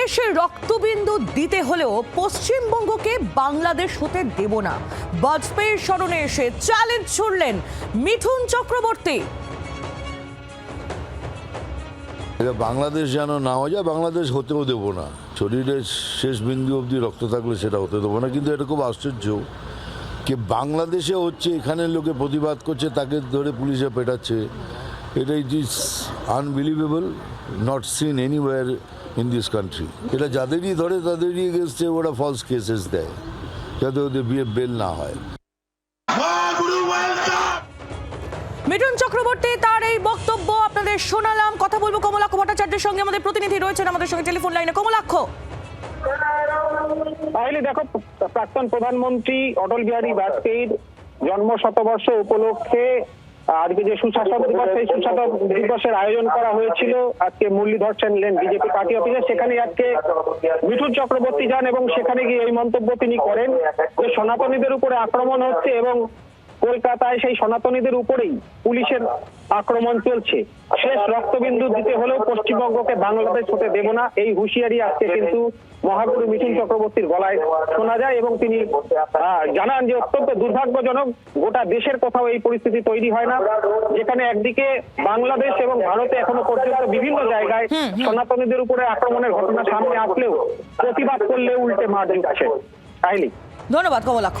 শেষ রক্তবিন্দু দিতে হলেও পশ্চিমবঙ্গকে বাংলাদেশ হতে দেব না। বাজপেয়ীর স্মরণে এসে চ্যালেঞ্জ ছুড়লেন মিঠুন চক্রবর্তী। বাংলাদেশ যেন না হয়ে যায়, বাংলাদেশ হতেও দেবো না। শরীরের শেষ বিন্দু অবধি রক্ত থাকলে সেটা হতে দেবো না, কিন্তু এটা খুব আশ্চর্য যে বাংলাদেশে হচ্ছে এখানে লোকে প্রতিবাদ করছে, তাকে ধরে পুলিশে পেটাচ্ছে। এটা it is unbelievable not seen anywhere in this country এটা যাদেরই ধরে তাদেরই এগেনস্টে ওরা ফলস কেসেস দেয় যাতে ওদের বিয়ে বেল না হয়। মিঠুন চক্রবর্তী তার এই বক্তব্য আপনাদের শোনালাম। কথা বলব কমলাক্ষ ভট্টাচার্যের সঙ্গে। আমাদের প্রতিনিধি রয়েছেন আমাদের সঙ্গে টেলিফোন লাইনে। কমলাক্ষ। তাহলে দেখো প্রাক্তন প্রধানমন্ত্রী অটল বিহারী বাজপেয়ীর জন্ম শতবর্ষ উপলক্ষে আজকে যে সুশাসন দিবস, সেই সুশাসন দিবসের আয়োজন করা হয়েছিল। আজকে Muralidhar Sen lane, BJP party অফিসে। সেখানে আজকে মিঠুন চক্রবর্তী যান এবং সেখানে গিয়ে এই মন্তব্য তিনি করেন যে, সনাতনীদের উপরে আক্রমণ হচ্ছে এবং কলকাতায় সেই সনাতনীদের উপরেই পুলিশের আক্রমণ চলছে। শেষ রক্তবিন্দু দিতে হলেও পশ্চিমবঙ্গকে বাংলাদেশ হতে দেব না। এই হুঁশিয়ারি আজকে কিন্তু মহাগুরু মিঠুন চক্রবর্তীর গলায় শোনা যায় এবং তিনি জানান যে অত্যন্ত দুর্ভাগ্যজনক গোটা দেশের কোথাও এই পরিস্থিতি তৈরি হয় না। যেখানে একদিকে বাংলাদেশ এবং ভারতে এখনও পর্যন্ত বিভিন্ন জায়গায় সনাতনীদের উপরে আক্রমণের ঘটনা সামনে আসলেও প্রতিবাদ করলে উল্টে মার দিচ্ছে। কাহিনী ধন্যবাদ কমলাক্ষ।